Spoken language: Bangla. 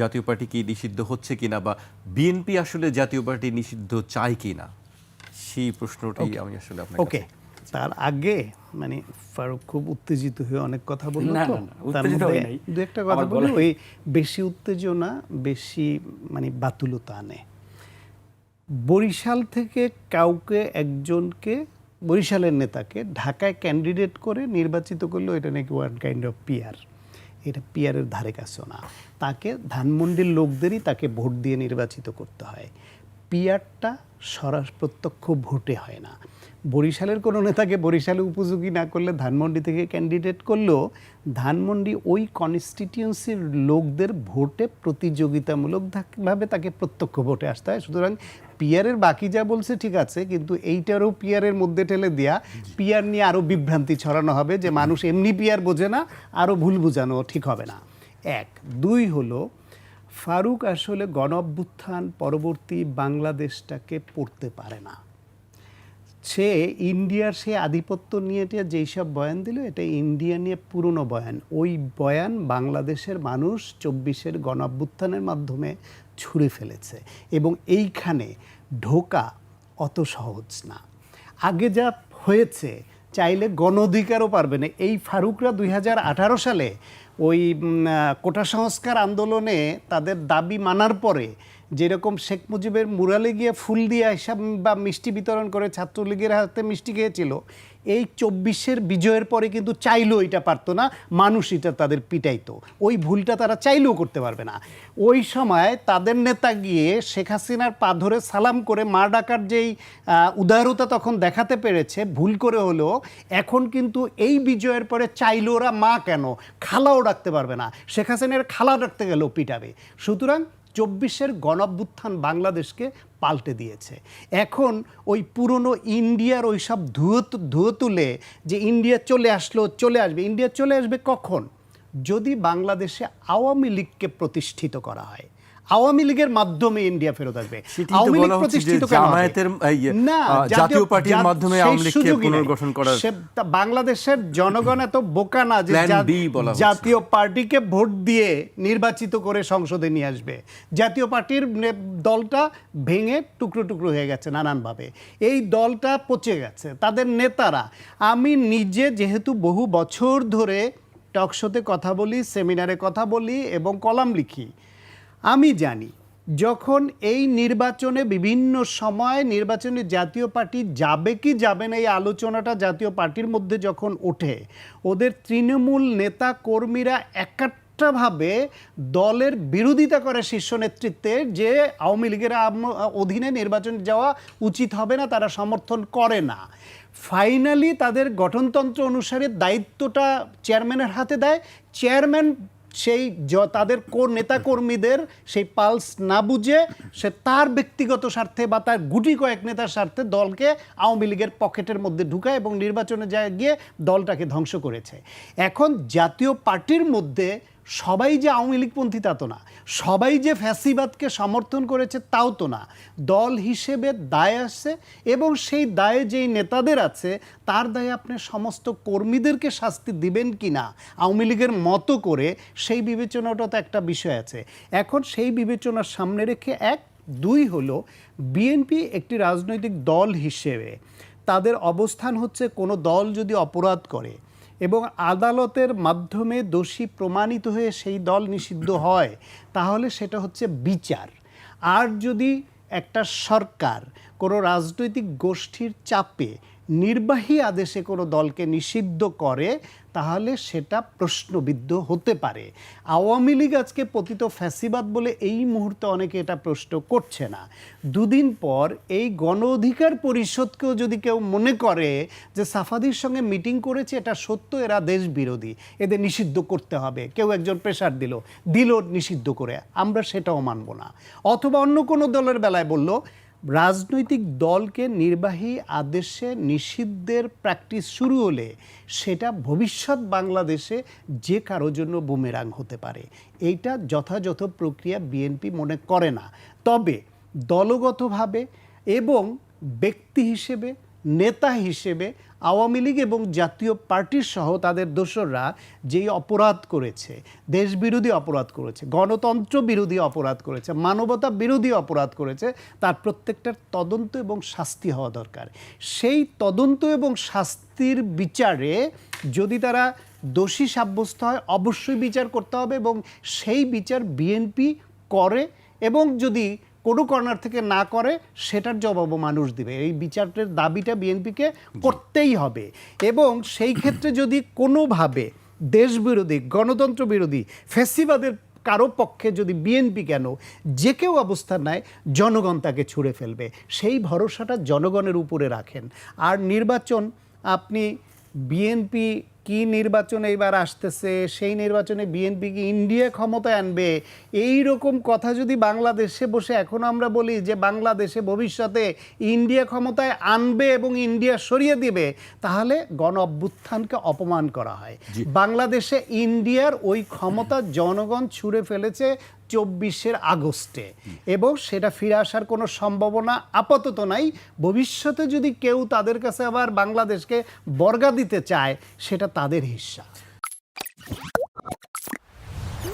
জাতীয় পার্টি কি নিষিদ্ধ হচ্ছে কিনা বা বিএনপি আসলে জাতীয় পার্টি নিষিদ্ধ চায় কিনা? সেই প্রশ্নটাই আমি আসলে ওকে তার আগে মানে ফারুক খুব উত্তেজিত হয়ে অনেক কথা বলল না, তো। তার মধ্যে দু একটা কথা বলি ওই বেশি উত্তেজনা বেশি মানে বাতুলতা আনে। বরিশাল থেকে কাউকে একজনকে বরিশালের নেতাকে ঢাকায় ক্যান্ডিডেট করে নির্বাচিত করল এটা নাকি ওয়ান কাইন্ড অফ পিয়ার এটা পিয়ারের ধারে কাছেও না। তাকে ধানমন্ডির লোকদেরই তাকে ভোট দিয়ে নির্বাচিত করতে হয়। পিয়ারটা সরাস প্রত্যক্ষ ভোটে হয় না। বরিশালের কোনো নেতাকে বরিশালে উপযোগী না করলে ধানমন্ডি থেকে ক্যান্ডিডেট করলেও ধানমন্ডি ওই কনস্টিটিউন্সির লোকদের ভোটে প্রতিযোগিতামূলকভাবে তাকে প্রত্যক্ষ ভোটে আসতে হয়। সুতরাং পিয়ারের বাকি যা বলছে ঠিক আছে, কিন্তু এইটারও পিয়ারের মধ্যে ঠেলে দেয়া। পিয়ার নিয়ে আরও বিভ্রান্তি ছড়ানো হবে যে মানুষ এমনি পিয়ার বোঝে না আরও ভুল বোঝানো ঠিক হবে না। এক। দুই হলো ফারুক আসলে গণ অভ্যুত্থান পরবর্তী বাংলাদেশটাকে পড়তে পারে না। সে ইন্ডিয়ার সে আধিপত্য নিয়ে যেই সব বয়ান দিল, এটা ইন্ডিয়া নিয়ে পুরনো বয়ান। ওই বয়ান বাংলাদেশের মানুষ চব্বিশের গণ অভ্যুত্থানের মাধ্যমে ছুঁড়ে ফেলেছে এবং এইখানে ঢোকা অত সহজ না। আগে যা হয়েছে, চাইলে গণ অধিকারও পারবে না। এই ফারুকরা দুই হাজার আঠারো সালে ওই কোটা সংস্কার আন্দোলনে তাদের দাবি মানার পরে যেরকম শেখ মুজিবের মুরালে গিয়ে ফুল দিয়ে হিসাব বা মিষ্টি বিতরণ করে ছাত্রলীগের হাতে মিষ্টি খেয়েছিল, এই চব্বিশের বিজয়ের পরে কিন্তু চাইলেও এটা পারতো না, মানুষ এটা তাদের পিটাইতো। ওই ভুলটা তারা চাইলেও করতে পারবে না। ওই সময় তাদের নেতা গিয়ে শেখ হাসিনার পা ধরে সালাম করে মা ডাকার যেই উদারতা তখন দেখাতে পেরেছে, ভুল করে হলেও এখন কিন্তু এই বিজয়ের পরে চাইলে ওরা মা কেন? খালাও ডাকতে পারবে না। শেখ হাসিনার খালা ডাকতে গেলেও পিটাবে। সুতরাং চব্বিশের গণঅভ্যুত্থান বাংলাদেশকে পাল্টে দিয়েছে। এখন ওই পুরনো ইন্ডিয়ার ওই সব ধুয়ে ধুয়ো তুলে যে ইন্ডিয়া চলে আসলো, চলে আসবে, ইন্ডিয়া চলে আসবে কখন? যদি বাংলাদেশে আওয়ামী লীগকে প্রতিষ্ঠিত করা হয় আওয়ামী লীগের মাধ্যমে ইন্ডিয়া ফেরত আসবে। আওয়ামী লীগ প্রতিষ্ঠিত জামায়াতের, না জাতীয় পার্টির মাধ্যমে আওয়ামী লীগকে পুনর্গঠন করার- বাংলাদেশের জনগণ এত বোকা না যে। জাতীয় পার্টিকে ভোট দিয়ে নির্বাচিত করে সংসদে নিয়ে আসবে। জাতীয় পার্টির দলটা ভেঙে টুকরো টুকরো হয়ে গেছে নানানভাবে। এই দলটা পচে গেছে। তাদের নেতারা আমি নিজে যেহেতু বহু বছর ধরে টকশোতে কথা বলি সেমিনারে কথা বলি এবং কলাম লিখি আমি জানি, যখন এই নির্বাচনে বিভিন্ন সময় নির্বাচনে জাতীয় পার্টি যাবে কি যাবে না, এই আলোচনাটা জাতীয় পার্টির মধ্যে যখন ওঠে, ওদের তৃণমূল নেতা কর্মীরা একাট্টাভাবে দলের বিরোধিতা করে শীর্ষ নেতৃত্বে যে আওয়ামী লীগের অধীনে নির্বাচন যাওয়া উচিত হবে না, তারা সমর্থন করে না। ফাইনালি তাদের গঠনতন্ত্র অনুসারে দায়িত্বটা চেয়ারম্যানের হাতে দেয়। চেয়ারম্যান সেই তাদের নেতা নেতাকর্মীদের সেই পালস না বুঝে সে তার ব্যক্তিগত স্বার্থে বা তার গুটি কয়েক নেতার স্বার্থে দলকে আওয়ামী লীগের পকেটের মধ্যে ঢুকায় এবং নির্বাচনে যায় গিয়ে দলটাকে ধ্বংস করেছে। এখন জাতীয় পার্টির মধ্যে সবাই যে আওয়ামী লীগপন্থী তা তো না। সবাই যে ফ্যাসিবাদকে সমর্থন করেছে তাও তো না। দল হিসেবে দায় আসছে এবং সেই দায়ে যেই নেতাদের আছে, তার দায়ে আপনি সমস্ত কর্মীদেরকে শাস্তি দিবেন কি না, আওয়ামী লীগের মতো করে, সেই বিবেচনাটা তো একটা বিষয় আছে। এখন সেই বিবেচনার সামনে রেখে এক, দুই হলো বিএনপি একটি রাজনৈতিক দল হিসেবে, তাদের অবস্থান হচ্ছে কোনো দল যদি অপরাধ করে এবং আদালতের মাধ্যমে দোষী প্রমাণিত হয়ে সেই দল নিষিদ্ধ হয়, তাহলে সেটা হচ্ছে বিচার। আর যদি একটা সরকার কোনো রাজনৈতিক গোষ্ঠীর চাপে নির্বাহী আদেশে কোনো দলকে নিষিদ্ধ করে, তাহলে সেটা প্রশ্নবিদ্ধ হতে পারে। আওয়ামী লীগ আজকে পতিত ফ্যাসিবাদ বলে এই মুহূর্তে অনেকে এটা প্রশ্ন করছে না। দুদিন পর এই গণ অধিকার পরিষদকেও যদি কেউ মনে করে যে সাফাদির সঙ্গে মিটিং করেছে, এটা সত্য, এরা দেশ বিরোধী এদের নিষিদ্ধ করতে হবে, কেউ একজন প্রেশার দিল দিল নিষিদ্ধ করে, আমরা সেটাও মানব না। অথবা অন্য কোনো দলের বেলায় বলল রাজনৈতিক দলকে নির্বাহী আদেশে নিষিদ্ধের প্র্যাকটিস শুরু হলে সেটা ভবিষ্যৎ বাংলাদেশে যে কারোর জন্য বুমেরাং হতে পারে। এইটা যথাযথ প্রক্রিয়া বিএনপি মনে করে না। তবে দলগতভাবে এবং ব্যক্তি হিসেবে নেতা হিসেবে আওয়ামী লীগ এবং জাতীয় পার্টির সহ তাদের দোসররা যেই অপরাধ করেছে, দেশবিরোধী অপরাধ করেছে, গণতন্ত্র বিরোধী অপরাধ করেছে, মানবতা বিরোধী অপরাধ করেছে, তার প্রত্যেকটার তদন্ত এবং শাস্তি হওয়া দরকার। সেই তদন্ত এবং শাস্তির বিচারে যদি তারা দোষী সাব্যস্ত হয়, অবশ্যই বিচার করতে হবে এবং সেই বিচার বিএনপি করে এবং যদি কোনো কর্নার থেকে না করে সেটার জবাবও মানুষ দিবে। এই বিচারের দাবিটা বিএনপিকে করতেই হবে। এবং সেই ক্ষেত্রে যদি কোনোভাবে দেশবিরোধী গণতন্ত্র বিরোধী ফেসিবাদের কারও পক্ষে যদি বিএনপি কেন যে কেউ অবস্থান নেয় জনগণ তাকে ছুঁড়ে ফেলবে। সেই ভরসাটা জনগণের উপরে রাখেন। আর নির্বাচন আপনি বিএনপি কি নির্বাচন এইবার আসতেছে? সেই নির্বাচনে বিএনপি কি ইন্ডিয়া ক্ষমতায় আনবে? এই রকম কথা যদি বাংলাদেশে বসে এখন আমরা বলি যে বাংলাদেশে ভবিষ্যতে ইন্ডিয়া ক্ষমতায় আনবে এবং ইন্ডিয়া সরিয়ে দিবে তাহলে গণ অভ্যুত্থানকে অপমান করা হয়। বাংলাদেশে ইন্ডিয়ার ওই ক্ষমতা জনগণ ছুঁড়ে ফেলেছে চব্বিশের আগস্টে। এবং সেটা ফিরে আসার কোনো সম্ভাবনা আপাতত নাই। ভবিষ্যতে যদি কেউ তাদের কাছে আবার বাংলাদেশকে বর্গা দিতে চায়, সেটা তাদের হিস্সা।